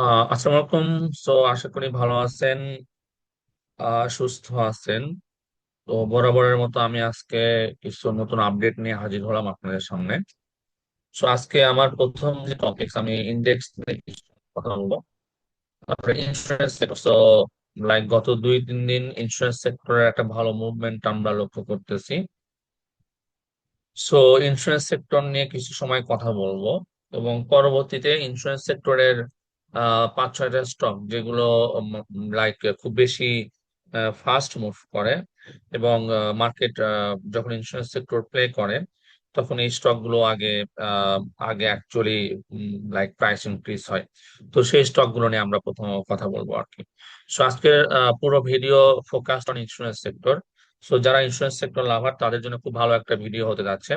আসসালামু আলাইকুম। সো আশা করি ভালো আছেন সুস্থ আছেন। তো বরাবরের মতো আমি আজকে কিছু নতুন আপডেট নিয়ে হাজির হলাম আপনাদের সামনে। সো আজকে আমার প্রথম যে টপিকস আমি ইন্ডেক্স কথা বলব। তারপরে ইন্স্যুরেন্স সেক্টর সো লাইক গত দুই, তিন দিন ইন্স্যুরেন্স সেক্টরের একটা ভালো মুভমেন্ট আমরা লক্ষ্য করতেছি। সো ইন্স্যুরেন্স সেক্টর নিয়ে কিছু সময় কথা বলব এবং পরবর্তীতে ইন্স্যুরেন্স সেক্টরের পাঁচ ছয়টা স্টক যেগুলো লাইক খুব বেশি ফাস্ট মুভ করে এবং মার্কেট যখন ইন্স্যুরেন্স সেক্টর প্লে করে, তখন এই স্টকগুলো আগে আগে অ্যাকচুয়ালি লাইক প্রাইস ইনক্রিজ হয়। তো সেই স্টকগুলো নিয়ে আমরা প্রথম কথা বলব আর কি। সো আজকের পুরো video focused on insurance sector so যারা ইন্স্যুরেন্স সেক্টর লাভার তাদের জন্য খুব ভালো একটা ভিডিও হতে যাচ্ছে।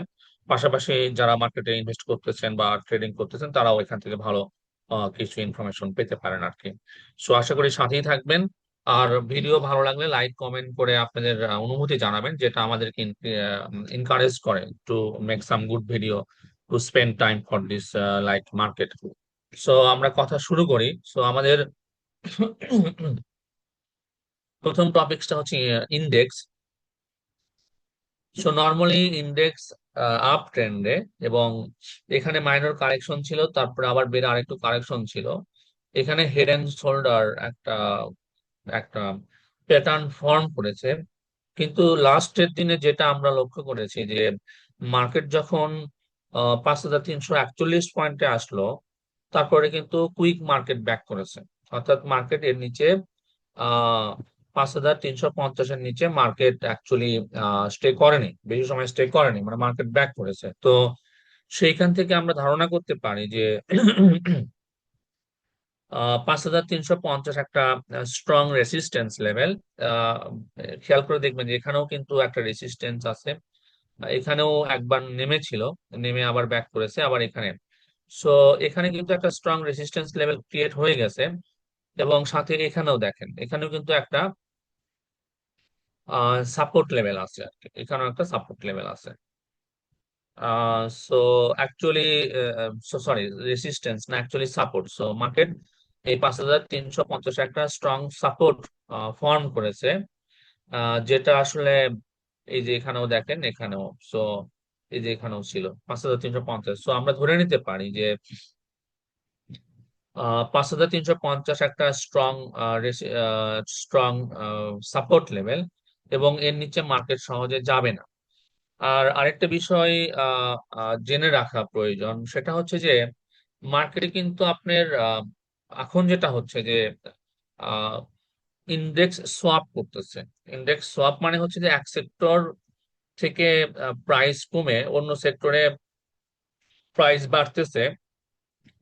পাশাপাশি যারা মার্কেটে ইনভেস্ট করতেছেন বা ট্রেডিং করতেছেন, তারাও এখান থেকে ভালো কিছু ইনফরমেশন পেতে পারেন আর কি সো আশা করি সাথেই থাকবেন। আর ভিডিও ভালো লাগলে লাইক কমেন্ট করে আপনাদের অনুভূতি জানাবেন, যেটা আমাদেরকে এনকারেজ করে to make some good video to spend time for this like market so আমরা কথা শুরু করি। সো আমাদের প্রথম টপিকসটা হচ্ছে index so normally index up ট্রেন্ডে এবং এখানে মাইনর কারেকশন ছিল, তারপরে আবার বেড়ে আরেকটু কারেকশন ছিল। এখানে হেড অ্যান্ড শোল্ডার একটা একটা প্যাটার্ন ফর্ম করেছে। কিন্তু লাস্টের দিনে যেটা আমরা লক্ষ্য করেছি যে মার্কেট যখন পাঁচ হাজার তিনশো একচল্লিশ পয়েন্টে আসলো, তারপরে কিন্তু কুইক মার্কেট ব্যাক করেছে। অর্থাৎ মার্কেট এর নিচে পাঁচ হাজার তিনশো পঞ্চাশের নিচে মার্কেট অ্যাকচুয়ালি স্টে করেনি, বেশি সময় স্টে করেনি মানে মার্কেট ব্যাক করেছে। তো সেইখান থেকে আমরা ধারণা করতে পারি যে পাঁচ হাজার তিনশো পঞ্চাশ একটা স্ট্রং রেসিস্টেন্স লেভেল খেয়াল করে দেখবেন যে এখানেও কিন্তু একটা রেসিস্টেন্স আছে। এখানেও একবার নেমেছিল, নেমে আবার ব্যাক করেছে, আবার এখানে। সো এখানে কিন্তু একটা স্ট্রং রেসিস্টেন্স লেভেল ক্রিয়েট হয়ে গেছে এবং সাথে এখানেও দেখেন, এখানেও কিন্তু একটা সাপোর্ট লেভেল আছে আর এখানেও একটা সাপোর্ট লেভেল আছে। সো অ্যাকচুয়ালি সরি রেসিস্টেন্স না অ্যাকচুয়ালি সাপোর্ট সো মার্কেট এই পাঁচ হাজার তিনশো পঞ্চাশ একটা স্ট্রং সাপোর্ট ফর্ম করেছে। যেটা আসলে এই যে এখানেও দেখেন, এখানেও। সো এই যে এখানেও ছিল, পাঁচ হাজার তিনশো পঞ্চাশ। সো আমরা ধরে নিতে পারি যে পাঁচ হাজার তিনশো পঞ্চাশ একটা স্ট্রং স্ট্রং সাপোর্ট লেভেল এবং এর নিচে মার্কেট সহজে যাবে না। আর আরেকটা বিষয় জেনে রাখা প্রয়োজন, সেটা হচ্ছে যে মার্কেটে কিন্তু আপনার এখন যেটা হচ্ছে যে ইন্ডেক্স সোয়াপ করতেছে। ইন্ডেক্স সোয়াপ মানে হচ্ছে যে, এক সেক্টর থেকে প্রাইস কমে, অন্য সেক্টরে প্রাইস বাড়তেছে।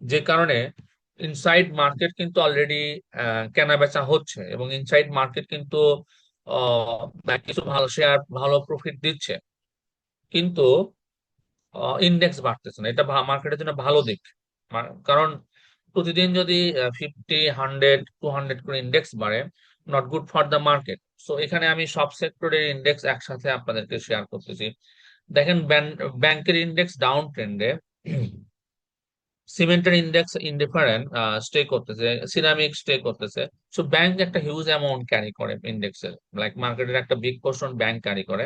যে কারণে ইনসাইড মার্কেট কিন্তু অলরেডি কেনা বেচা হচ্ছে এবং ইনসাইড মার্কেট কিন্তু কিছু ভালো শেয়ার ভালো প্রফিট দিচ্ছে। কিন্তু ইন্ডেক্স বাড়তেছে না। এটা মার্কেটের জন্য ভালো দিক। কারণ প্রতিদিন যদি ফিফটি হান্ড্রেড টু হান্ড্রেড করে ইন্ডেক্স বাড়ে not good for the market so এখানে আমি সব সেক্টরের ইন্ডেক্স একসাথে আপনাদেরকে শেয়ার করতেছি। দেখেন ব্যাংকের ইন্ডেক্স ডাউন ট্রেন্ডে সিমেন্টের ইন্ডেক্স ইনডিফারেন্ট স্টে করতেছে সিরামিক স্টে করতেছে। সো ব্যাংক একটা হিউজ অ্যামাউন্ট ক্যারি করে ইন্ডেক্সের লাইক মার্কেটের একটা বিগ পোর্শন ব্যাংক ক্যারি করে।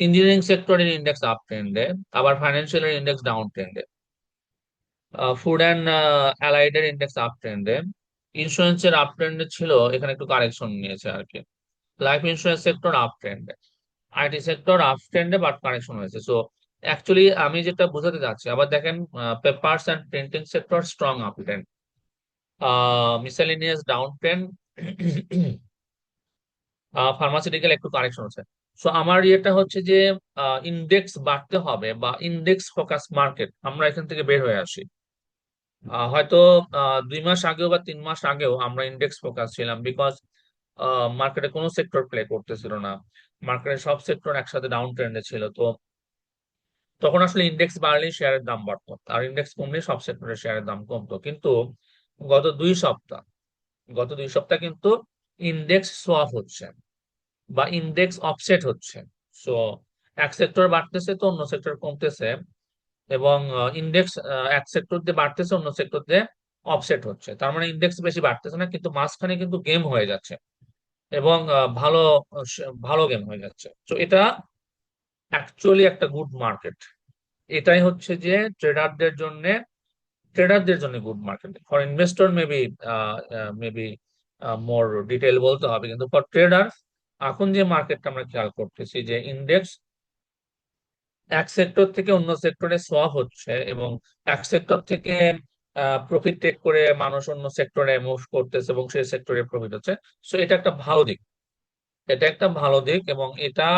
ইঞ্জিনিয়ারিং সেক্টরের ইন্ডেক্স আপ ট্রেন্ডে আবার ফাইন্যান্সিয়াল ইন্ডেক্স ডাউন ট্রেন্ডে ফুড অ্যান্ড অ্যালাইডের ইন্ডেক্স আপ ট্রেন্ডে ইন্স্যুরেন্সের আপ ট্রেন্ডে ছিল, এখানে একটু কারেকশন নিয়েছে আর কি। লাইফ ইন্স্যুরেন্স সেক্টর আপ ট্রেন্ডে আইটি সেক্টর আপ ট্রেন্ডে বাট কারেকশন হয়েছে। সো অ্যাকচুয়ালি আমি যেটা বোঝাতে চাচ্ছি, আবার দেখেন papers and printing sector strong up trend miscellaneous down trend pharmaceutical একটু কারেকশন আছে সো আমার ইয়েটা হচ্ছে যে ইন্ডেক্স বাড়তে হবে বা ইন্ডেক্স ফোকাস মার্কেট আমরা এখান থেকে বের হয়ে আসি। হয়তো দুই মাস আগেও বা তিন মাস আগেও আমরা ইন্ডেক্স ফোকাস ছিলাম বিকজ মার্কেটে কোনো সেক্টর প্লে করতেছিল না। মার্কেটের সব সেক্টর একসাথে ডাউন ট্রেন্ডে ছিল। তো তখন আসলে ইন্ডেক্স বাড়লেই শেয়ারের দাম বাড়তো। আর ইন্ডেক্স কমলে সব সেক্টরের শেয়ারের দাম কমতো। কিন্তু গত দুই সপ্তাহ, গত দুই সপ্তাহ কিন্তু ইন্ডেক্স সোয়াপ হচ্ছে বা ইন্ডেক্স অফসেট হচ্ছে। সো এক সেক্টর বাড়তেছে তো অন্য সেক্টর কমতেছে এবং ইন্ডেক্স এক সেক্টর দিয়ে বাড়তেছে, অন্য সেক্টর দিয়ে অফসেট হচ্ছে। তার মানে ইন্ডেক্স বেশি বাড়তেছে না, কিন্তু মাঝখানে কিন্তু গেম হয়ে যাচ্ছে এবং ভালো ভালো গেম হয়ে যাচ্ছে। তো এটা অ্যাকচুয়ালি একটা গুড মার্কেট এটাই হচ্ছে যে ট্রেডারদের জন্য ট্রেডারদের জন্য good market for investor maybe maybe more detail বলতে হবে। কিন্তু ফর ট্রেডার এখন যে মার্কেটটা আমরা খেয়াল করতেছি যে ইন্ডেক্স এক সেক্টর থেকে অন্য সেক্টরে সোয়াপ হচ্ছে এবং এক সেক্টর থেকে প্রফিট টেক করে মানুষ অন্য সেক্টরে মুভ করতেছে এবং সেই সেক্টরে প্রফিট হচ্ছে। সো এটা একটা ভালো দিক। এটা একটা ভালো দিক এবং এটা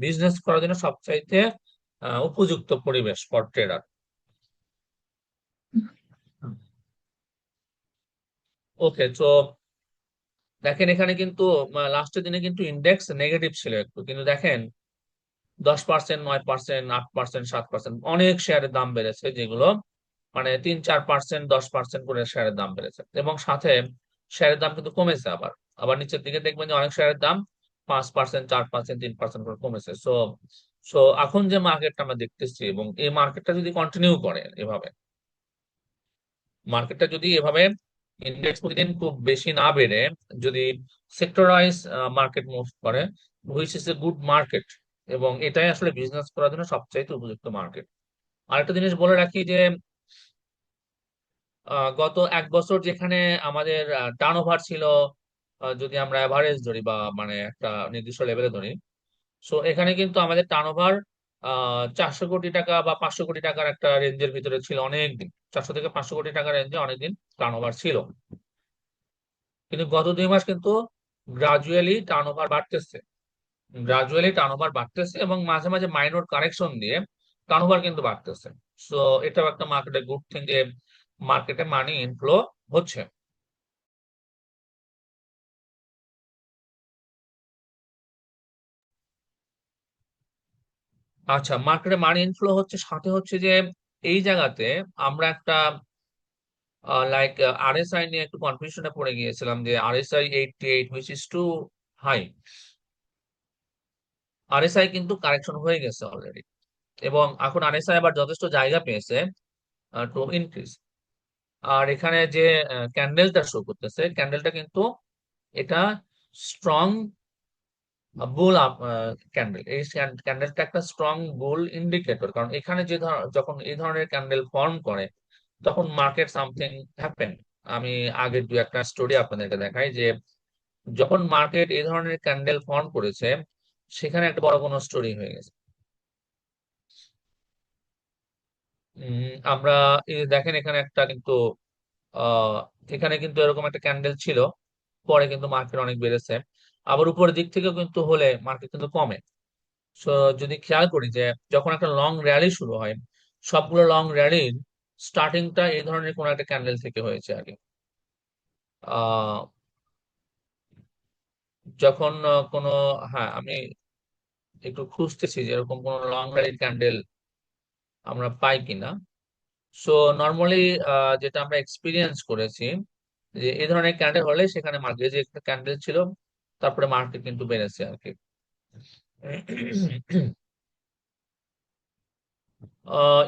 বিজনেস করার জন্য সবচাইতে উপযুক্ত পরিবেশ ফর ট্রেডার ওকে তো দেখেন এখানে কিন্তু লাস্টের দিনে কিন্তু ইন্ডেক্স নেগেটিভ ছিল একটু, কিন্তু দেখেন দশ পার্সেন্ট নয় পার্সেন্ট আট পার্সেন্ট সাত পার্সেন্ট অনেক শেয়ারের দাম বেড়েছে, যেগুলো মানে তিন চার পার্সেন্ট দশ পার্সেন্ট করে শেয়ারের দাম বেড়েছে। এবং সাথে শেয়ারের দাম কিন্তু কমেছে আবার। আবার নিচের দিকে দেখবেন যে অনেক শেয়ারের দাম পাঁচ পার্সেন্ট চার পার্সেন্ট তিন পার্সেন্ট করে কমেছে। সো সো এখন যে মার্কেটটা আমরা দেখতেছি এবং এই মার্কেটটা যদি কন্টিনিউ করে এভাবে মার্কেটটা যদি এভাবে ইন্ডেক্স প্রতিদিন খুব বেশি না বেড়ে, যদি সেক্টর ওয়াইজ মার্কেট মুভ করে which is a good market এবং এটাই আসলে বিজনেস করার জন্য সবচাইতে উপযুক্ত মার্কেট আরেকটা জিনিস বলে রাখি যে গত এক বছর যেখানে আমাদের টার্ন ছিল যদি আমরা অ্যাভারেজ ধরি বা মানে একটা নির্দিষ্ট লেভেলে ধরি সো এখানে কিন্তু আমাদের টার্ন ওভার চারশো কোটি টাকা বা পাঁচশো কোটি টাকার একটা রেঞ্জের ভিতরে ছিল অনেক দিন চারশো থেকে পাঁচশো কোটি টাকার রেঞ্জে অনেকদিন টার্ন ওভার ছিল। কিন্তু গত দুই মাস কিন্তু গ্রাজুয়ালি টার্ন ওভার বাড়তেছে। গ্রাজুয়ালি টার্ন ওভার বাড়তেছে এবং মাঝে মাঝে মাইনর কারেকশন দিয়ে টার্ন ওভার কিন্তু বাড়তেছে। সো এটাও একটা মার্কেটে গুড থিং যে মার্কেটে মানি ইনফ্লো হচ্ছে। আচ্ছা মার্কেটে মানি ইনফ্লো হচ্ছে সাথে হচ্ছে যে এই জায়গাতে আমরা একটা লাইক আরএসআই নিয়ে একটু কনফিউশনে পড়ে গিয়েছিলাম যে RSI eighty eight which is too high RSI কিন্তু কারেকশন হয়ে গেছে অলরেডি এবং এখন আরএসআই আবার যথেষ্ট জায়গা পেয়েছে টু ইনক্রিজ আর এখানে যে ক্যান্ডেলটা শো করতেছে ক্যান্ডেলটা কিন্তু এটা স্ট্রং বুল ক্যান্ডেল এই ক্যান্ডেলটা একটা স্ট্রং বুল ইন্ডিকেটর কারণ এখানে যে যখন এই ধরনের ক্যান্ডেল ফর্ম করে, তখন মার্কেট সামথিং হ্যাপেন আমি আগের দু একটা স্টোরি আপনাদেরকে দেখাই যে, যখন মার্কেট এই ধরনের ক্যান্ডেল ফর্ম করেছে, সেখানে একটা বড় কোনো স্টোরি হয়ে গেছে। আমরা দেখেন এখানে একটা কিন্তু, আহ, এখানে কিন্তু এরকম একটা ক্যান্ডেল ছিল, পরে কিন্তু মার্কেট অনেক বেড়েছে। আবার উপরের দিক থেকেও কিন্তু হলে মার্কেট কিন্তু কমে। সো যদি খেয়াল করি যে যখন একটা লং র্যালি শুরু হয়, সবগুলো লং র্যালির স্টার্টিংটা এই ধরনের কোন একটা ক্যান্ডেল থেকে হয়েছে আগে। আহ, যখন কোনো হ্যাঁ আমি একটু খুঁজতেছি যে এরকম কোনো লং র্যালির ক্যান্ডেল আমরা পাই কিনা। সো নর্মালি যেটা আমরা এক্সপিরিয়েন্স করেছি, যে এই ধরনের ক্যান্ডেল হলে সেখানে মার্কেট যে একটা ক্যান্ডেল ছিল তারপরে মার্কেট কিন্তু বেড়েছে আর কি।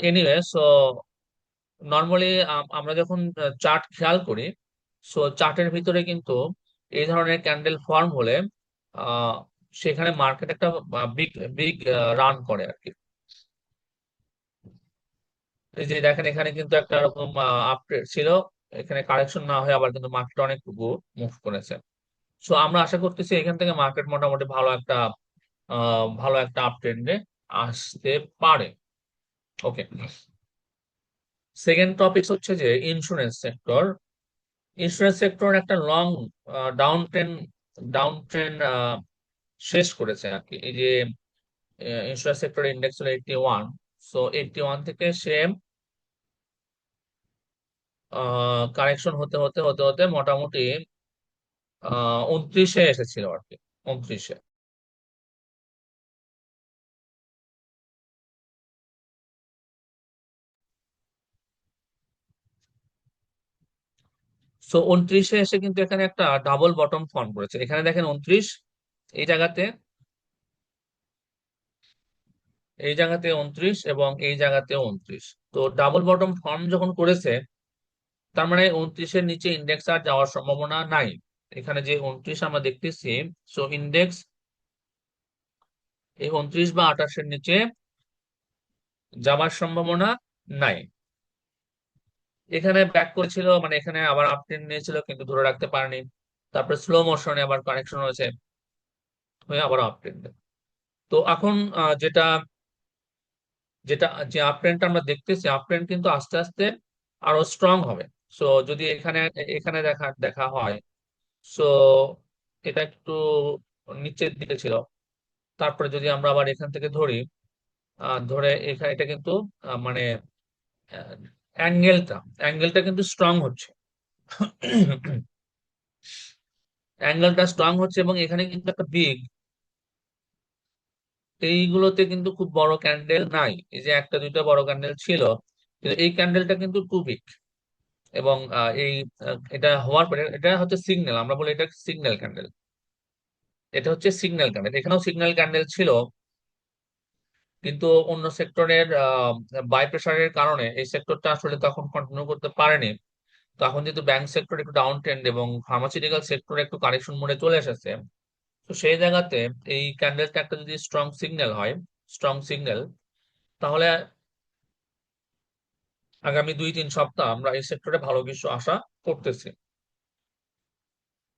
এনিওয়ে সো নর্মালি আমরা যখন চার্ট খেয়াল করি সো চার্টের ভিতরে কিন্তু এই ধরনের ক্যান্ডেল ফর্ম হলে সেখানে মার্কেট একটা বিগ বিগ রান করে আর কি। এই যে দেখেন এখানে কিন্তু একটা রকম আপডেট ছিল। এখানে কারেকশন না হয়ে আবার কিন্তু মার্কেট অনেক মুভ করেছে। সো আমরা আশা করতেছি এখান থেকে মার্কেট মোটামুটি ভালো একটা ভালো একটা আপট্রেন্ডে আসতে পারে। ওকে সেকেন্ড টপিক হচ্ছে যে ইন্স্যুরেন্স সেক্টর ইন্স্যুরেন্স সেক্টর একটা long down trend down trend শেষ করেছে আর কি। এই যে ইন্স্যুরেন্স সেক্টর ইন্ডেক্স হলো eighty one so eighty one থেকে সে কারেকশন হতে হতে হতে হতে মোটামুটি উনত্রিশে এসেছিল আর কি, উনত্রিশে। সো উনত্রিশে এসে কিন্তু এখানে একটা ডাবল বটম ফর্ম করেছে। এখানে দেখেন উনত্রিশ, এই জায়গাতে এই জায়গাতে উনত্রিশ এবং এই জায়গাতে উনত্রিশ। তো ডাবল বটম ফর্ম যখন করেছে, তার মানে উনত্রিশের নিচে ইন্ডেক্স আর যাওয়ার সম্ভাবনা নাই। এখানে যে উনত্রিশ আমরা দেখতেছি সো ইন্ডেক্স এই উনত্রিশ বা আঠাশের নিচে যাওয়ার সম্ভাবনা নাই। এখানে ব্যাক করেছিল মানে এখানে আবার আপট্রেন্ড নিয়েছিল, কিন্তু ধরে রাখতে পারেনি। তারপরে স্লো মোশনে আবার কানেকশন হয়েছে, হয়ে আবার আপট্রেন্ড তো এখন যেটা যেটা, যে আপট্রেন্ডটা আমরা দেখতেছি আপট্রেন্ড কিন্তু আস্তে আস্তে আরও স্ট্রং হবে। সো যদি এখানে এখানে দেখা দেখা হয় সো এটা একটু নিচের দিকে ছিল তারপরে যদি আমরা আবার এখান থেকে ধরি ধরে এখানে এটা কিন্তু মানে অ্যাঙ্গেলটা অ্যাঙ্গেলটা কিন্তু স্ট্রং হচ্ছে। অ্যাঙ্গেলটা স্ট্রং হচ্ছে এবং এখানে কিন্তু একটা বিগ এইগুলোতে কিন্তু খুব বড় ক্যান্ডেল নাই। এই যে একটা, দুইটা বড় ক্যান্ডেল ছিল, কিন্তু এই ক্যান্ডেলটা কিন্তু টু বিগ এবং এই এটা হওয়ার পরে এটা হচ্ছে সিগন্যাল আমরা বলি এটা সিগন্যাল ক্যান্ডেল এটা হচ্ছে সিগন্যাল ক্যান্ডেল এখানেও সিগন্যাল ক্যান্ডেল ছিল, কিন্তু অন্য সেক্টরের বাই প্রেশারের কারণে এই সেক্টরটা আসলে তখন কন্টিনিউ করতে পারেনি। তখন যেহেতু ব্যাংক সেক্টর একটু ডাউন ট্রেন্ড এবং ফার্মাসিউটিক্যাল সেক্টর একটু কারেকশন মোডে চলে এসেছে, তো সেই জায়গাতে এই ক্যান্ডেলটা একটা যদি স্ট্রং সিগন্যাল হয় স্ট্রং সিগন্যাল তাহলে আগামী দুই তিন সপ্তাহ আমরা এই সেক্টরে ভালো কিছু আশা করতেছি।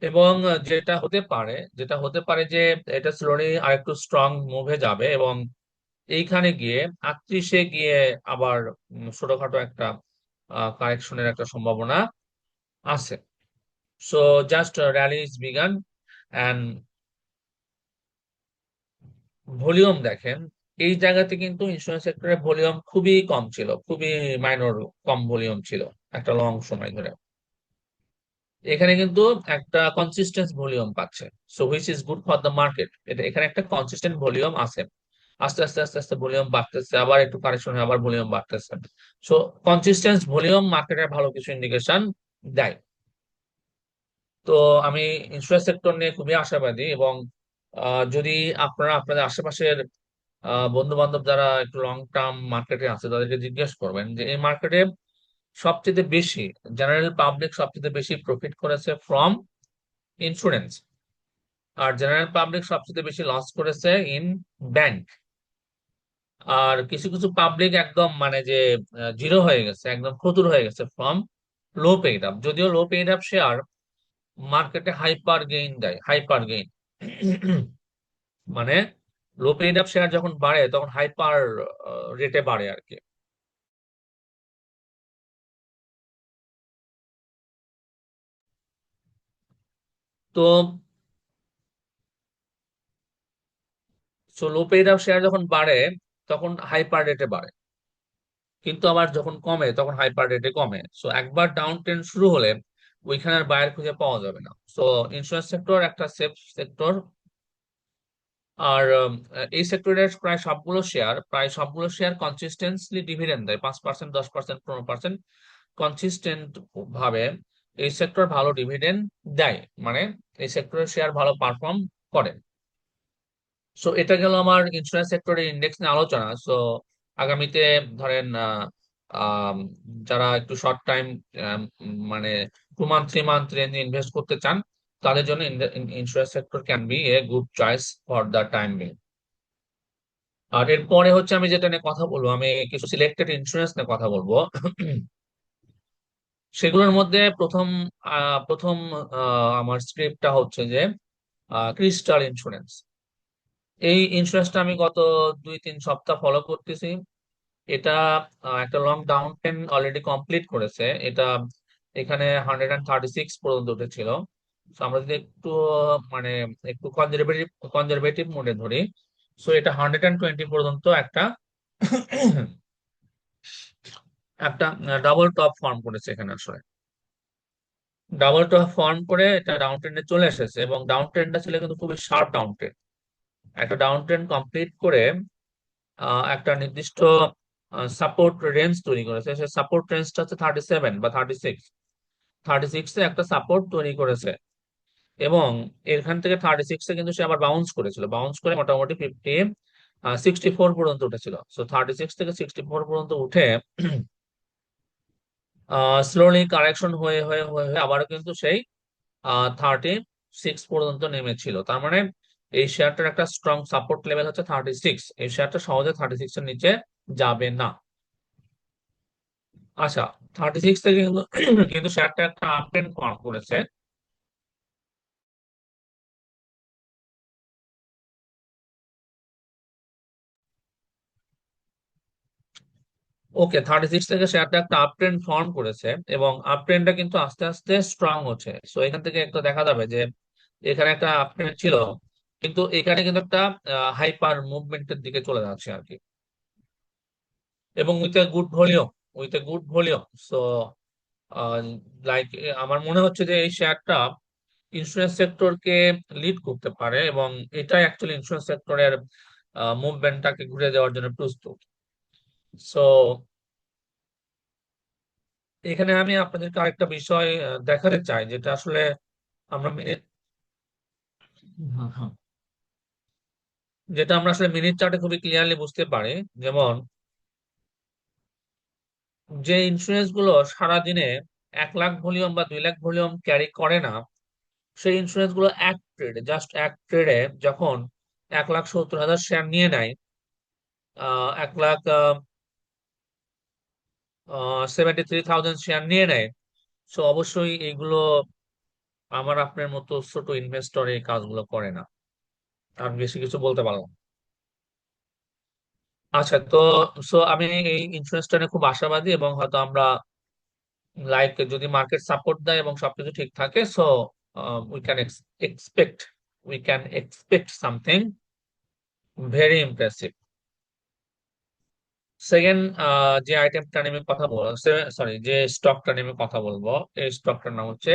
এবং যেটা হতে পারে, যেটা হতে পারে যে এটা স্লোলি আরেকটু স্ট্রং মুভে যাবে এবং এইখানে গিয়ে আটত্রিশে গিয়ে আবার ছোটখাটো একটা কারেকশনের একটা সম্ভাবনা আছে। So just rally is began and volume দেখেন এই জায়গাতে কিন্তু ইন্স্যুরেন্স সেক্টরে ভলিউম খুবই কম ছিল, খুবই মাইনর কম ভলিউম ছিল, একটা লং সময় ধরে। এখানে কিন্তু একটা কনসিস্টেন্স ভলিউম পাচ্ছে। So which is good for the market এটা এখানে একটা কনসিস্টেন্ট ভলিউম আছে। আস্তে আস্তে আস্তে আস্তে ভলিউম বাড়তেছে, আবার একটু কারেকশন আবার ভলিউম বাড়তেছে। সো কনসিস্টেন্স ভলিউম মার্কেটের ভালো কিছু ইন্ডিকেশন দেয়। তো, আমি ইন্স্যুরেন্স সেক্টর নিয়ে খুবই আশাবাদী এবং যদি আপনারা আপনাদের আশেপাশের বন্ধু বান্ধব যারা একটু লং টার্ম মার্কেটে আছে, তাদেরকে জিজ্ঞেস করবেন যে, এই মার্কেটে সবচেয়ে বেশি জেনারেল পাবলিক সবচেয়ে বেশি প্রফিট করেছে ফ্রম ইন্স্যুরেন্স আর জেনারেল পাবলিক সবচেয়ে বেশি লস করেছে ইন ব্যাংক আর কিছু কিছু পাবলিক একদম মানে যে জিরো হয়ে গেছে, একদম ফতুর হয়ে গেছে ফ্রম লো পেইড আপ যদিও লো পেইড আপ শেয়ার মার্কেটে হাইপার গেইন দেয় হাইপার গেইন মানে লো পেইড আপ শেয়ার যখন বাড়ে, তখন হাইপার রেটে বাড়ে আর কি। তো so low paid up share যখন বাড়ে, তখন হাইপার রেটে বাড়ে। কিন্তু আবার যখন কমে, তখন হাইপার রেটে কমে। সো একবার ডাউন ট্রেন্ড শুরু হলে, ওইখানে আর বায়ার খুঁজে পাওয়া যাবে না। সো ইন্স্যুরেন্স সেক্টর একটা সেফ সেক্টর আর এই সেক্টরের প্রায় সবগুলো শেয়ার প্রায় সবগুলো শেয়ার কনসিস্টেন্সলি ডিভিডেন্ড দেয়। পাঁচ পার্সেন্ট দশ পার্সেন্ট পনেরো পার্সেন্ট কনসিস্টেন্ট ভাবে এই সেক্টর ভালো ডিভিডেন্ড দেয়। মানে এই সেক্টরের শেয়ার ভালো পারফর্ম করে। সো এটা গেল আমার ইন্স্যুরেন্স সেক্টরের ইন্ডেক্স নিয়ে আলোচনা। সো আগামীতে ধরেন যারা একটু শর্ট টাইম মানে টু মান্থ থ্রি মান্থ রেঞ্জে ইনভেস্ট করতে চান তাদের জন্য insurance sector can be a good choice for the time being আর এরপরে হচ্ছে আমি যেটা নিয়ে কথা বলব, আমি কিছু সিলেক্টেড ইন্স্যুরেন্স নিয়ে কথা বলব। সেগুলোর মধ্যে প্রথম প্রথম আমার স্ক্রিপ্টটা হচ্ছে যে ক্রিস্টাল ইন্স্যুরেন্স এই ইন্স্যুরেন্সটা আমি গত দুই, তিন সপ্তাহ ফলো করতেছি। এটা একটা long down trend already complete করেছে। এটা এখানে হান্ড্রেড অ্যান্ড থার্টি সিক্স পর্যন্ত উঠেছিল। আমরা যদি একটু মানে একটু কনজারভেটিভ কনজারভেটিভ মোডে ধরি সো এটা হান্ড্রেড অ্যান্ড টোয়েন্টি পর্যন্ত একটা একটা ডাবল টপ ফর্ম করেছে এখানে আসলে। ডাবল টপ ফর্ম করে এটা ডাউন ট্রেন্ডে চলে এসেছে এবং ডাউন ট্রেন্ডটা ছিল কিন্তু খুবই শার্প ডাউন ট্রেন্ড একটা ডাউন ট্রেন্ড কমপ্লিট করে একটা নির্দিষ্ট সাপোর্ট রেঞ্জ তৈরি করেছে। সে সাপোর্ট রেঞ্জটা হচ্ছে থার্টি সেভেন বা থার্টি সিক্স থার্টি সিক্সে একটা সাপোর্ট তৈরি করেছে। এবং এখান থেকে থার্টি সিক্সে কিন্তু সে আবার বাউন্স করেছিল। বাউন্স করে মোটামুটি ফিফটি সিক্সটি ফোর পর্যন্ত উঠেছিল। সো থার্টি সিক্স থেকে সিক্সটি ফোর পর্যন্ত উঠে স্লোলি কারেকশন হয়ে হয়ে হয়ে হয়ে আবারও কিন্তু সেই থার্টি সিক্স পর্যন্ত নেমেছিল। তার মানে এই শেয়ারটার একটা স্ট্রং সাপোর্ট লেভেল হচ্ছে থার্টি সিক্স এই শেয়ারটা সহজে থার্টি সিক্স এর নিচে যাবে না। আচ্ছা থার্টি সিক্স থেকে কিন্তু শেয়ারটা একটা আপ ট্রেন্ড করেছে। ওকে থার্টি সিক্স থেকে শেয়ারটা একটা আপ ট্রেন্ড ফর্ম করেছে এবং আপ ট্রেন্ডটা কিন্তু আস্তে আস্তে স্ট্রং হচ্ছে। সো এখান থেকে একটা দেখা যাবে যে এখানে একটা আপ ট্রেন্ড ছিল, কিন্তু এখানে কিন্তু একটা হাইপার মুভমেন্টের দিকে চলে যাচ্ছে আর কি। এবং with a good volume with a good volume so like আমার মনে হচ্ছে যে এই শেয়ারটা ইন্স্যুরেন্স সেক্টরকে লিড করতে পারে এবং এটা অ্যাকচুয়ালি ইন্স্যুরেন্স সেক্টরের মুভমেন্টটাকে ঘুরে দেওয়ার জন্য প্রস্তুত। সো এখানে আমি আপনাদেরকে আরেকটা বিষয় দেখাতে চাই, যেটা আসলে আমরা। যেটা আমরা আসলে মিনিট চার্টে খুবই ক্লিয়ারলি বুঝতে পারি যেমন, যে ইন্স্যুরেন্সগুলো সারাদিনে এক লাখ ভলিউম বা দুই লাখ ভলিউম ক্যারি করে না, সেই ইন্স্যুরেন্সগুলো এক ট্রেডে জাস্ট এক ট্রেডে যখন এক লাখ সত্তর হাজার শেয়ার নিয়ে নেয় এক lakh seventy three thousand share নিয়ে নেয়। সো অবশ্যই এগুলো আমার আপনার মতো ছোট ইনভেস্টর এই কাজগুলো করে না। আর বেশি কিছু বলতে পারলাম। আচ্ছা তো সো আমি এই ইন্স্যুরেন্সটা নিয়ে খুব আশাবাদী এবং হয়তো আমরা লাইক যদি মার্কেট সাপোর্ট দেয় এবং সবকিছু ঠিক থাকে so we can expect we can expect something very impressive second যে আইটেমটা নিয়ে কথা বলব সরি যে স্টকটা নিয়ে কথা বলব, এই স্টকটার নাম হচ্ছে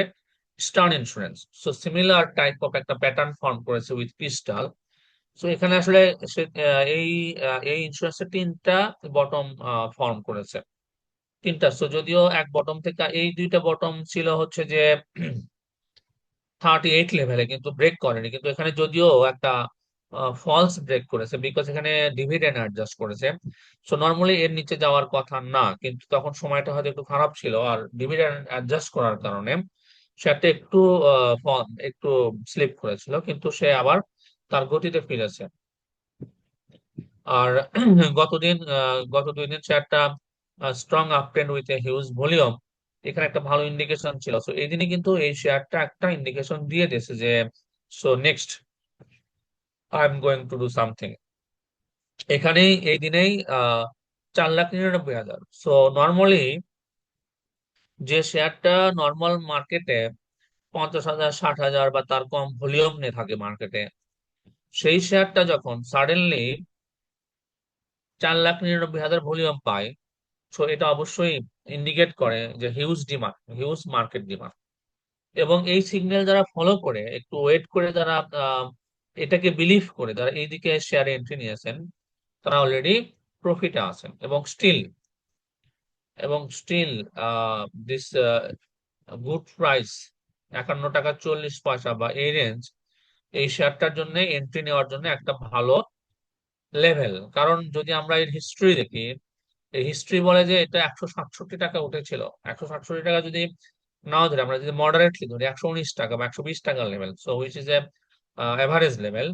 Eastern insurance so similar type of একটা প্যাটার্ন ফর্ম করেছে উইথ ক্রিস্টাল সো এখানে আসলে এই এই ইন্স্যুরেন্সের তিনটা বটম ফর্ম করেছে। তিনটা। সো যদিও এক বটম থেকে, এই দুইটা বটম ছিল হচ্ছে যে থার্টি এইট লেভেলে কিন্তু ব্রেক করেনি। কিন্তু এখানে যদিও একটা ফলস ব্রেক করেছে বিকজ এখানে ডিভিডেন্ড অ্যাডজাস্ট করেছে। সো নর্মালি এর নিচে যাওয়ার কথা না, কিন্তু তখন সময়টা হয়তো একটু খারাপ ছিল আর ডিভিডেন্ড অ্যাডজাস্ট করার কারণে সে একটা একটু স্লিপ করেছিল, কিন্তু সে আবার তার গতিতে ফিরেছে। আর গতদিন গত দুই দিন একটা strong up trend with a huge volume এখানে একটা ভালো ইন্ডিকেশন ছিল। সো এই দিনে কিন্তু এই শেয়ারটা একটা ইন্ডিকেশন দিয়ে দিয়েছে যে so next I am going to do something এখানেই, এই দিনেই চার লাখ নিরানব্বই হাজার। সো নর্মালি যে শেয়ারটা নর্মাল মার্কেটে পঞ্চাশ হাজার, ষাট হাজার বা তার কম ভলিউম নিয়ে থাকে মার্কেটে সেই শেয়ারটা যখন সাডেনলি চার লাখ নিরানব্বই হাজার ভলিউম পায় সো এটা অবশ্যই ইন্ডিকেট করে যে huge demand huge market demand এবং এই সিগন্যাল যারা ফলো করে, একটু ওয়েট করে যারা এটাকে বিলিভ করে যারা এইদিকে শেয়ারে এন্ট্রি নিয়েছেন তারা অলরেডি প্রফিটে আছেন এবং স্টিল এবং স্টিল দিস গুড প্রাইস একান্ন টাকা চল্লিশ পয়সা বা এই রেঞ্জ এই শেয়ারটার জন্য এন্ট্রি নেওয়ার জন্য একটা ভালো লেভেল কারণ যদি আমরা এর হিস্ট্রি দেখি, এই হিস্ট্রি বলে যে এটা একশো সাতষট্টি টাকা উঠেছিল। একশো সাতষট্টি টাকা যদি নাও ধরে, আমরা যদি মডারেটলি ধরি, একশো উনিশ টাকা বা একশো বিশ টাকার level so which is a average level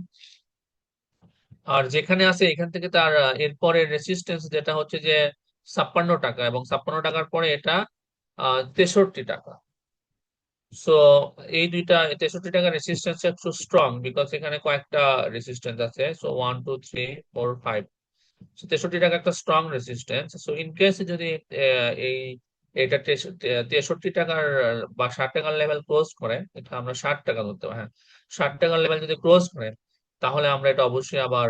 আর যেখানে আছে, এখান থেকে তার এরপরে রেসিস্টেন্স যেটা হচ্ছে যে ছাপ্পান্ন টাকা এবং ছাপ্পান্ন টাকার পরে এটা তেষট্টি টাকা। সো এই দুইটা, তেষট্টি টাকা রেসিস্টেন্স একটু স্ট্রং বিকজ এখানে কয়েকটা রেসিস্টেন্স আছে। So one two three four five তেষট্টি টাকা একটা strong resistance so in case যদি এই, এটা তেষট্টি টাকার বা ষাট টাকার লেভেল ক্লোজ করে, এটা আমরা ষাট টাকা ধরতে পারি। হ্যাঁ। ষাট টাকার লেভেল যদি ক্লোজ করে, তাহলে আমরা এটা অবশ্যই আবার,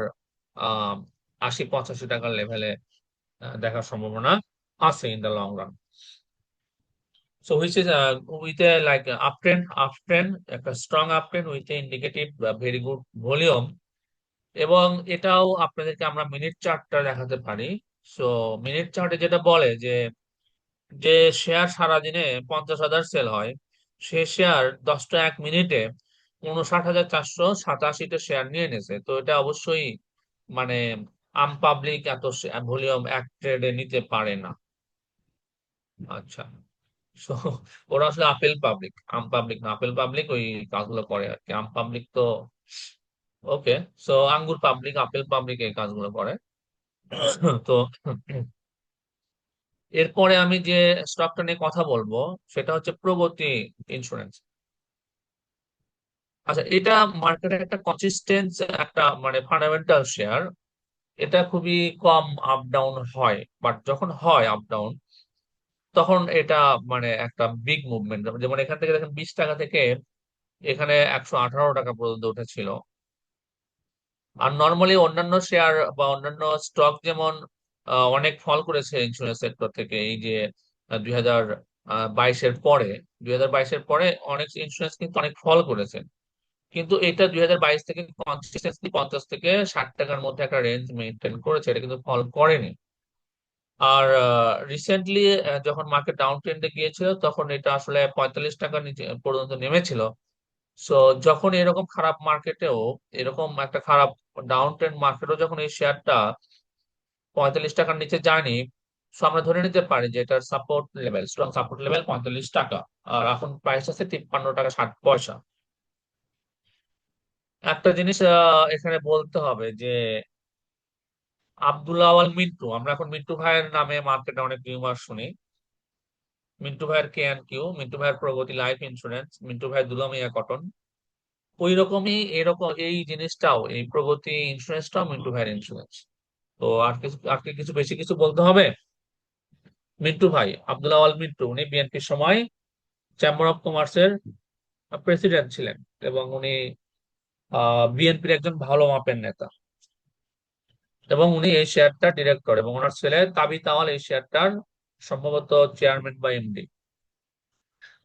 আহ, আশি, পঁচাশি টাকার লেভেলে দেখার সম্ভাবনা আছে in the long run so which is with a like up trend up trend একটা strong up trend with a indicative very good volume এবং এটাও আপনাদেরকে আমরা মিনিট চার্টটা দেখাতে পারি। সো মিনিট চার্টে যেটা বলে যে যে শেয়ার সারাদিনে পঞ্চাশ হাজার সেল হয়, সে শেয়ার দশটা এক মিনিটে উনষাট হাজার চারশো সাতাশিটা শেয়ার নিয়ে নিয়েছে তো এটা অবশ্যই মানে আম পাবলিক এত ভলিউম এক ট্রেডে নিতে পারে না। আচ্ছা। So, ওরা আসলে আপেল পাবলিক আম পাবলিক না আপেল পাবলিক ওই কাজগুলো করে আর কি। আম পাবলিক তো ওকে সো আঙ্গুর পাবলিক আপেল পাবলিক এই কাজগুলো করে। তো এরপরে আমি যে স্টকটা নিয়ে কথা বলব সেটা হচ্ছে প্রগতি ইন্স্যুরেন্স আচ্ছা এটা মার্কেটে একটা কনসিস্টেন্স একটা মানে ফান্ডামেন্টাল শেয়ার এটা খুবই কম আপ ডাউন হয় বাট যখন হয় আপ ডাউন তখন এটা মানে একটা বিগ মুভমেন্ট যেমন এখান থেকে দেখেন বিশ টাকা থেকে এখানে একশো আঠারো টাকা পর্যন্ত উঠেছিল। আর নর্মালি অন্যান্য শেয়ার বা অন্যান্য স্টক যেমন অনেক ফল করেছে ইন্স্যুরেন্স সেক্টর থেকে। এই যে দুই হাজার বাইশের পরে, দুই হাজার বাইশের পরে অনেক ইন্স্যুরেন্স কিন্তু অনেক ফল করেছে। কিন্তু এটা দুই হাজার বাইশ থেকে কনসিস্টেন্সলি পঞ্চাশ থেকে ষাট টাকার মধ্যে একটা রেঞ্জ মেনটেন করেছে, এটা কিন্তু ফল করেনি। আর রিসেন্টলি যখন মার্কেট ডাউন ট্রেন্ডে গিয়েছিল, তখন এটা আসলে পঁয়তাল্লিশ টাকা নিচে পর্যন্ত নেমেছিল। সো যখন এরকম খারাপ মার্কেটেও এরকম একটা খারাপ ডাউন ট্রেন্ড মার্কেটও যখন এই শেয়ারটা পঁয়তাল্লিশ টাকার নিচে যায়নি সো আমরা ধরে নিতে পারি যে এটার support level strong support level পঁয়তাল্লিশ টাকা। আর এখন প্রাইস আছে তিপ্পান্ন টাকা ষাট পয়সা। একটা জিনিস এখানে বলতে হবে যে আব্দুল্লাহ আওয়াল মিন্টু, আমরা এখন মিন্টু ভাইয়ের নামে মার্কেটে অনেক রিউমার শুনি। মিন্টু ভাইয়ের কে এন কিউ মিন্টু ভাইয়ের প্রগতি লাইফ ইন্স্যুরেন্স মিন্টু ভাইয়ের দুলামিয়া কটন ওই রকমই এরকম এই জিনিসটাও, এই প্রগতি ইন্স্যুরেন্সটাও মিন্টু ভাইয়ের ইন্স্যুরেন্স তো আর কিছু, আর কি কিছু, বেশি কিছু বলতে হবে? মিন্টু ভাই, আব্দুল আওয়াল মিন্টু, উনি বিএনপির সময় চেম্বার অফ কমার্সের প্রেসিডেন্ট ছিলেন এবং উনি বিএনপির একজন ভালো মাপের নেতা। এবং উনি এই শেয়ারটা ডিরেক্টর এবং ওনার ছেলে তাবিত তাওয়াল এই শেয়ারটার সম্ভবত চেয়ারম্যান বা এমডি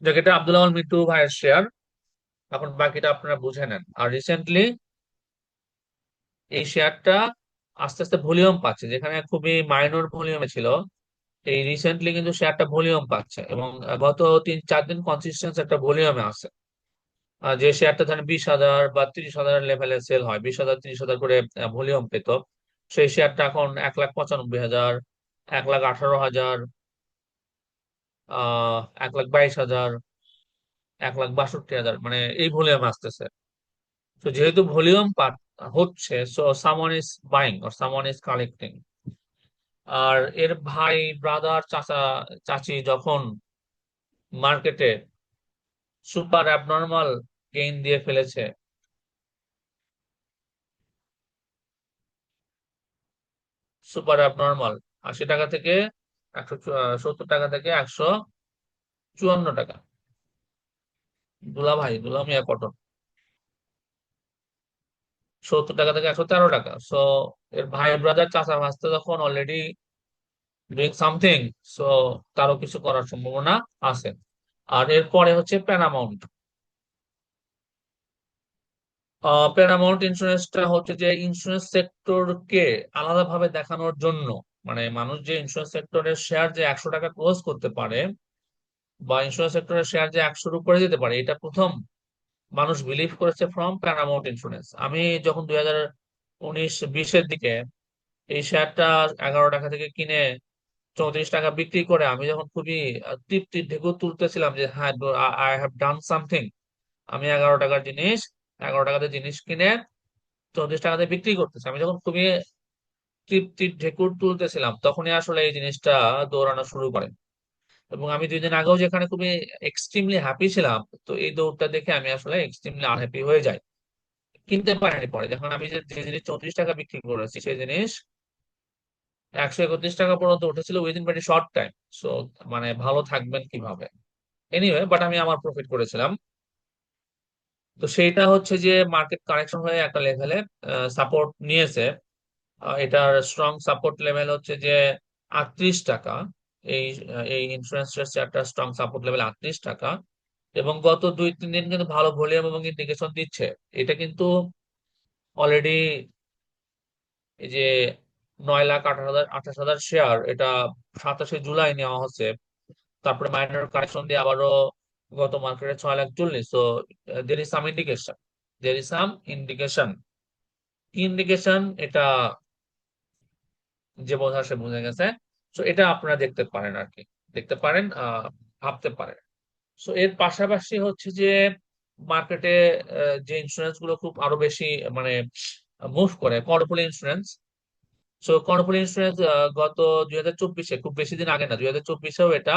যেটা আব্দুল আওয়াল মিন্টু ভাইয়ের শেয়ার এখন বাকিটা আপনারা বুঝে নেন। আর রিসেন্টলি এই শেয়ারটা আস্তে আস্তে ভলিউম পাচ্ছে, যেখানে খুবই মাইনর ভলিউমে ছিল। এই রিসেন্টলি কিন্তু শেয়ারটা ভলিউম পাচ্ছে এবং গত তিন চার দিন কনসিস্টেন্স একটা ভলিউমে আছে। যে শেয়ারটা ধরেন বিশ হাজার বা তিরিশ হাজার লেভেলে সেল হয়, বিশ হাজার, তিরিশ হাজার করে ভলিউম পেত, সেই শেয়ারটা এখন এক লাখ পঁচানব্বই হাজার, এক লাখ আঠারো হাজার এক লাখ বাইশ হাজার, এক লাখ বাষট্টি হাজার মানে এই ভলিউম আসতেছে। তো যেহেতু ভলিউম হচ্ছে so someone is buying or someone is collecting আর এর ভাই ব্রাদার চাচা, চাচি যখন মার্কেটে সুপার অ্যাবনর্মাল গেইন দিয়ে ফেলেছে। সুপার অ্যাবনর্মাল, আশি টাকা থেকে একশো সত্তর টাকা থেকে একশো চুয়ান্ন টাকা। দুলা ভাই দুলা মিয়া কটন। সত্তর টাকা থেকে একশো তেরো টাকা। সো এর ভাই ব্রাদার চাচা, ভাস্তে যখন অলরেডি ডুইং সামথিং সো তারও কিছু করার সম্ভাবনা আছে। আর এরপরে হচ্ছে প্যারামাউন্ট প্যারামাউন্ট ইন্স্যুরেন্সটা হচ্ছে যে ইন্স্যুরেন্স সেক্টরকে আলাদাভাবে দেখানোর জন্য মানে মানুষ যে ইন্স্যুরেন্স সেক্টরের শেয়ার যে একশো টাকা ক্লোজ করতে পারে বা ইন্স্যুরেন্স সেক্টরের শেয়ার যে একশোর উপরে যেতে পারে, এটা প্রথম মানুষ বিলিভ করেছে ফ্রম প্যারামাউন্ট ইন্স্যুরেন্স আমি যখন দুই হাজার উনিশ বিশের দিকে এই শেয়ারটা এগারো টাকা থেকে কিনে চৌত্রিশ টাকা বিক্রি করে আমি যখন খুবই আহ, তৃপ্তি ঢেকুর তুলতেছিলাম যে হ্যাঁ আই হ্যাভ ডান সামথিং আমি এগারো টাকার জিনিস এগারো টাকাতে জিনিস কিনে চৌত্রিশ টাকাতে বিক্রি করতেছি। আমি যখন খুবই তৃপ্তির ঢেকুর তুলতেছিলাম তখনই আসলে এই জিনিসটা দৌড়ানো শুরু করে। এবং আমি দুই দিন আগেও যেখানে খুবই এক্সট্রিমলি হ্যাপি ছিলাম তো এই দৌড়টা দেখে আমি আসলে এক্সট্রিমলি আনহ্যাপি হয়ে যাই। কিনতে পারিনি পরে। যখন আমি যে জিনিস চৌত্রিশ টাকা বিক্রি করেছি সেই জিনিস একশো একত্রিশ টাকা পর্যন্ত উঠেছিল within very short time so মানে ভালো থাকবেন কীভাবে? এনিওয়ে বাট আমি আমার প্রফিট করেছিলাম। তো সেইটা হচ্ছে যে মার্কেট কারেকশন হয়ে একটা লেভেলে সাপোর্ট নিয়েছে। এটার স্ট্রং সাপোর্ট লেভেল হচ্ছে যে আটত্রিশ টাকা। এই এই ইন্স্যুরেন্স শেয়ারটার স্ট্রং সাপোর্ট লেভেল আটত্রিশ টাকা। এবং গত দুই, তিন দিন কিন্তু ভালো ভলিউম এবং ইন্ডিকেশন দিচ্ছে। এটা কিন্তু অলরেডি এই যে নয় লাখ আঠাশ হাজার আঠাশ হাজার শেয়ার এটা সাতাশে জুলাই নেওয়া হচ্ছে। তারপরে মাইনর কারেকশন দিয়ে আবারও গত মার্কেটে ছয় লাখ চল্লিশ। তো there is some indication there is some indication indication এটা যে বোঝা সে বুঝে গেছে। তো এটা আপনারা দেখতে পারেন আর কি। দেখতে পারেন ভাবতে পারে সো এর পাশাপাশি হচ্ছে যে মার্কেটে যে ইন্স্যুরেন্সগুলো খুব আরও বেশি মানে মুভ করে corporate insurance so corporate insurance গত দুই হাজার চব্বিশে, খুব বেশি দিন আগে না, দুই হাজার চব্বিশেও এটা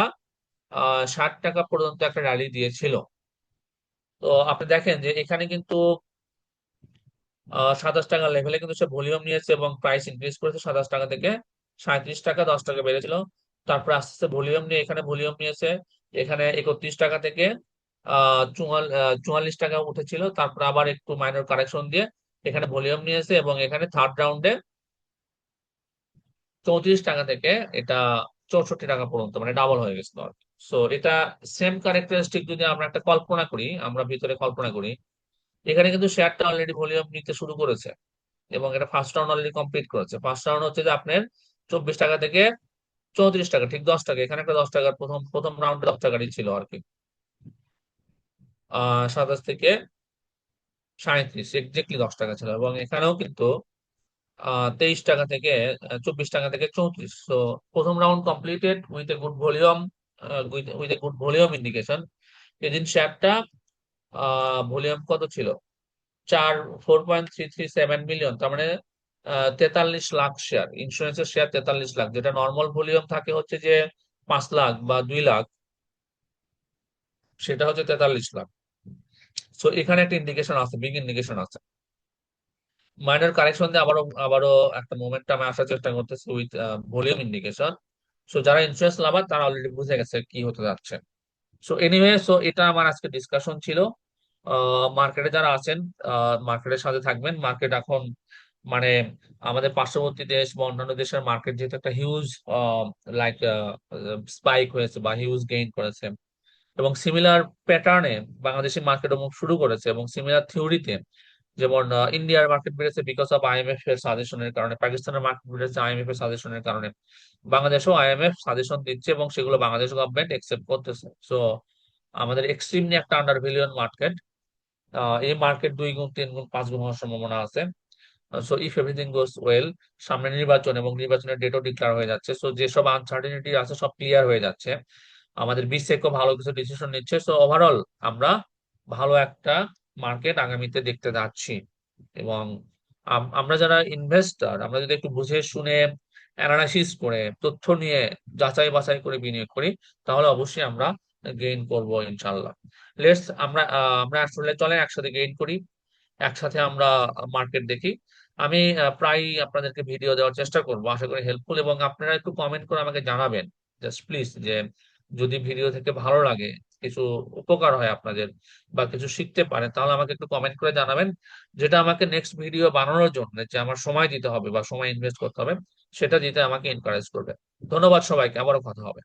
ষাট টাকা পর্যন্ত একটা র্যালি দিয়েছিল। তো আপনি দেখেন যে এখানে কিন্তু সাতাশ টাকা লেভেলে কিন্তু সে ভলিউম নিয়েছে এবং প্রাইস ইনক্রিজ করেছে সাতাশ টাকা থেকে সাঁত্রিশ টাকা, দশ টাকা বেড়েছিল। তারপর আস্তে আস্তে ভলিউম নিয়ে এখানে ভলিউম নিয়েছে, এখানে একত্রিশ টাকা থেকে চুয়াল্লিশ টাকা উঠেছিল। তারপর আবার একটু মাইনর কারেকশন দিয়ে এখানে ভলিউম নিয়েছে এবং এখানে থার্ড রাউন্ডে চৌত্রিশ টাকা থেকে এটা চৌষট্টি টাকা পর্যন্ত মানে ডাবল হয়ে গেছিল আর সো এটা সেম ক্যারেক্টারিস্টিক যদি আমরা একটা কল্পনা করি, আমরা ভিতরে কল্পনা করি, এখানে কিন্তু শেয়ারটা অলরেডি ভলিউম নিতে শুরু করেছে এবং এটা ফার্স্ট রাউন্ড অলরেডি কমপ্লিট করেছে। ফার্স্ট রাউন্ড হচ্ছে যে আপনার চব্বিশ টাকা থেকে চৌত্রিশ টাকা, ঠিক দশ টাকা, এখানে একটা দশ টাকার প্রথম প্রথম রাউন্ডে দশ টাকারই ছিল আর কি। সাতাশ থেকে সাঁত্রিশ এক্সাক্টলি দশ টাকা ছিল। এবং এখানেও কিন্তু তেইশ টাকা থেকে চব্বিশ টাকা থেকে চৌত্রিশ। তো প্রথম round completed with a good volume with a good volume indication এদিন শেয়ারটা ভলিউম কত ছিল? চার four point three three seven million তার মানে তেতাল্লিশ লাখ শেয়ার ইন্স্যুরেন্সের শেয়ার তেতাল্লিশ লাখ, যেটা নর্মাল ভলিউম থাকে হচ্ছে যে পাঁচ লাখ বা দুই লাখ, সেটা হচ্ছে তেতাল্লিশ লাখ। সো এখানে একটা ইন্ডিকেশন আছে বিগ ইন্ডিকেশন আছে। মাইনর কারেকশন দিয়ে আবারও আবারও একটা মোমেন্টামে আসার চেষ্টা করতেছে উইথ ভলিউম ইন্ডিকেশন সো যারা ইন্স্যুরেন্স লাভার তারা অলরেডি বুঝে গেছে কি হতে যাচ্ছে। সো এনিওয়ে সো এটা আমার আজকে ডিসকাশন ছিল। মার্কেটে যারা আছেন মার্কেটের সাথে থাকবেন। মার্কেট এখন মানে আমাদের পার্শ্ববর্তী দেশ বা অন্যান্য দেশের মার্কেট যেহেতু একটা হিউজ লাইক স্পাইক হয়েছে বা হিউজ গেইন করেছে। এবং সিমিলার প্যাটার্নে বাংলাদেশি মার্কেটও শুরু করেছে এবং সিমিলার থিওরিতে যেমন ইন্ডিয়ার মার্কেট বেড়েছে বিকজ অফ আইএমএফ এর সাজেশনের কারণে, পাকিস্তানের মার্কেট বেড়েছে আইএমএফ এর সাজেশনের কারণে। বাংলাদেশও আইএমএফ সাজেশন দিচ্ছে এবং সেগুলো বাংলাদেশ গভর্নমেন্ট একসেপ্ট করতেছে। সো আমাদের এক্সট্রিমলি একটা আন্ডার ভ্যালুয়ান মার্কেট এই মার্কেট দুই গুণ, তিন গুণ, পাঁচ গুণ হওয়ার সম্ভাবনা আছে। So if everything goes well সামনে নির্বাচন এবং নির্বাচনের ডেটও ডিক্লার হয়ে যাচ্ছে। সো যেসব আনসার্টিনিটি আছে, সব ক্লিয়ার হয়ে যাচ্ছে। আমাদের বিসেকও ভালো কিছু ডিসিশন নিচ্ছে। সো ওভারঅল আমরা ভালো একটা মার্কেট আগামীতে দেখতে যাচ্ছি। এবং আমরা যারা ইনভেস্টার আমরা যদি একটু বুঝে শুনে অ্যানালাইসিস করে, তথ্য নিয়ে যাচাই বাছাই করে বিনিয়োগ করি, তাহলে অবশ্যই আমরা গেইন করব ইনশাল্লাহ লেটস আমরা আমরা আসলে চলে একসাথে গেইন করি, একসাথে আমরা মার্কেট দেখি। আমি প্রায় আপনাদেরকে ভিডিও দেওয়ার চেষ্টা করব, আশা করি হেল্পফুল এবং আপনারা একটু কমেন্ট করে আমাকে জানাবেন জাস্ট প্লিজ যে যদি ভিডিও থেকে ভালো লাগে কিছু উপকার হয় আপনাদের বা কিছু শিখতে পারে তাহলে আমাকে একটু কমেন্ট করে জানাবেন যেটা আমাকে নেক্সট ভিডিও বানানোর জন্য, যে আমার সময় দিতে হবে বা সময় ইনভেস্ট করতে হবে, সেটা দিতে আমাকে এনকারেজ করবে। ধন্যবাদ সবাইকে, আবারও কথা হবে।